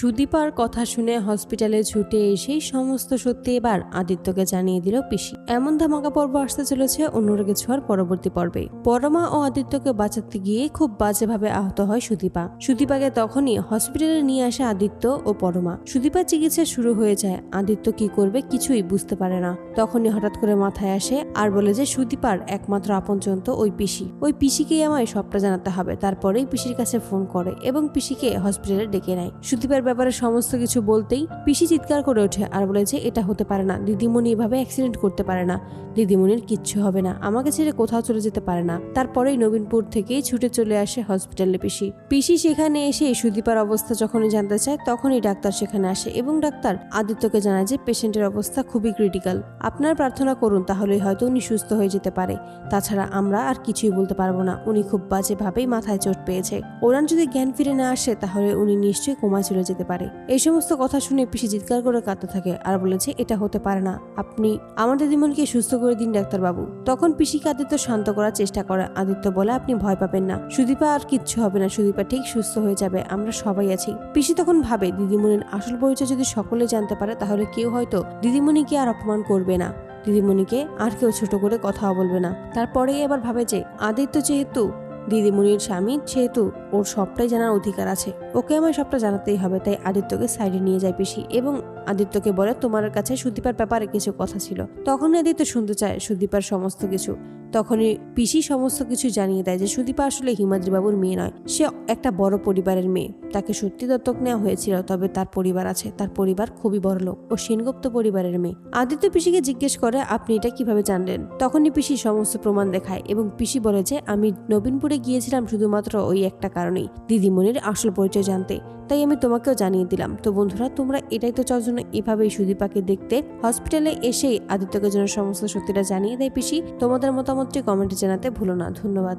সুদীপার কথা শুনে হসপিটালে ছুটে এসেই সমস্ত সত্যি এবার আদিত্যকে জানিয়ে দিল পিসি। এমন ধামাকা পর্ব আসতে চলেছে অনুরাগে ছোঁয়ার পরবর্তী পর্বে। পরমা ও আদিত্যকে বাঁচাতে গিয়ে খুব বাজেভাবে আহত হয় সুদীপা। সুদীপাকে তখনই হসপিটালে নিয়ে আসে আদিত্য ও পরমা। সুদীপার চিকিৎসা শুরু হয়ে যায়, আদিত্য কি করবে কিছুই বুঝতে পারে না। তখনই হঠাৎ করে মাথায় আসে আর বলে যে সুদীপার একমাত্র আপনজন তো ওই পিসি। ওই পিসিকেই আমায় সবটা জানাতে হবে, তারপরেই পিসির কাছে ফোন করে এবং পিসিকে হসপিটালে ডেকে নেয়। সুদীপার ব্যাপারে সমস্ত কিছু বলতেই পিসি চিৎকার করে ওঠে আর বলে যে এটা হতে পারে না। দিদিমণি এভাবে অ্যাক্সিডেন্ট করতে পারে না। দিদিমণির কিচ্ছু হবে না। আমাকে ছেড়ে কোথাও চলে যেতে পারে না। তারপরেই নবীনপুর থেকেই ছুটে চলে আসে হসপিটালে পিসি। পিসি সেখানে এসে সুদীপার অবস্থা যখনই জানতে চায়, তখনই ডাক্তার সেখানে আসে এবং ডাক্তার আদিত্যকে জানায় যে পেশেন্টের অবস্থা খুবই ক্রিটিক্যাল আপনার প্রার্থনা করুন, তাহলেই হয়তো উনি সুস্থ হয়ে যেতে পারে। তাছাড়া আমরা আর কিছুই বলতে পারব না। উনি খুব বাজেভাবেই মাথায় চোট পেয়েছে। ওরান যদি জ্ঞান ফিরে না আসে, তাহলে উনি নিশ্চয়ই কোমায় চলে যেতে পারে। এই সমস্ত কথা শুনে পিসি চিৎকার করে কাঁদতে থাকে আর বলেছে, এটা হতে পারে না। আপনি আমার দিদিমণিকে সুস্থ করে দিন, ডাক্তারবাবু। তখন পিসিকে আদিত্য শান্ত করার চেষ্টা করে। আদিত্য বলে, আপনি ভয় পাবেন না। সুদীপা আর কিচ্ছু হবে না। সুদীপা ঠিক সুস্থ হয়ে যাবে। আমরা সবাই আছি। পিসি তখন ভাবে, দিদিমণির আসল পরিচয় যদি সকলে জানতে পারে, তাহলে কেউ হয়তো দিদিমণিকে আর অপমান করবে না। দিদিমণিকে আর কেউ ছোট করে কথাও বলবে না। তারপরেই এবার ভাবে যে, আদিত্য যেহেতু দিদিমণির স্বামী, সেহেতু ওর সবটাই জানার অধিকার আছে। ওকে আমার সবটা জানাতেই হবে, তাই আদিত্যকে সাইডে নিয়ে যায় পিসি এবং আদিত্যকে বলে, তোমার কাছে সুদীপার ব্যাপারে কিছু কথা ছিল। তখন আদিত্য শুনতে চায় সুদীপার সমস্ত কিছু। তখনই পিসি সমস্ত কিছু জানিয়ে দেয় যে, সুদীপা আসলে হিমাদ্রি বাবুর মেয়ে নয়, সে একটা বড় পরিবারের মেয়ে। তাকে সত্যি দত্তক নেওয়া হয়েছিল, তবে তার পরিবার আছে। তার পরিবার খুবই বড় লোক ও সেনগুপ্ত পরিবারের মেয়ে। আদিত্য পিসিকে জিজ্ঞেস করে, আপনি এটা কীভাবে জানলেন? তখনই পিসি সমস্ত প্রমাণ দেখায় এবং পিসি বলে যে, আমি নবীনপুরে গিয়েছিলাম শুধুমাত্র ওই একটা কারণেই। দিদিমণির আসল পরিচয় জানতে। তাই আমি তোমাকেও জানিয়ে দিলাম। তো বন্ধুরা, তোমরা এটাই তো চাও যেন এভাবেই সুদীপাকে দেখতে। হসপিটালে এসেই আদিত্যকে যেন সমস্ত সত্যিটা জানিয়ে দেয় পিসি। তোমাদের মতামতটি কমেন্টে জানাতে ভুলো না। ধন্যবাদ।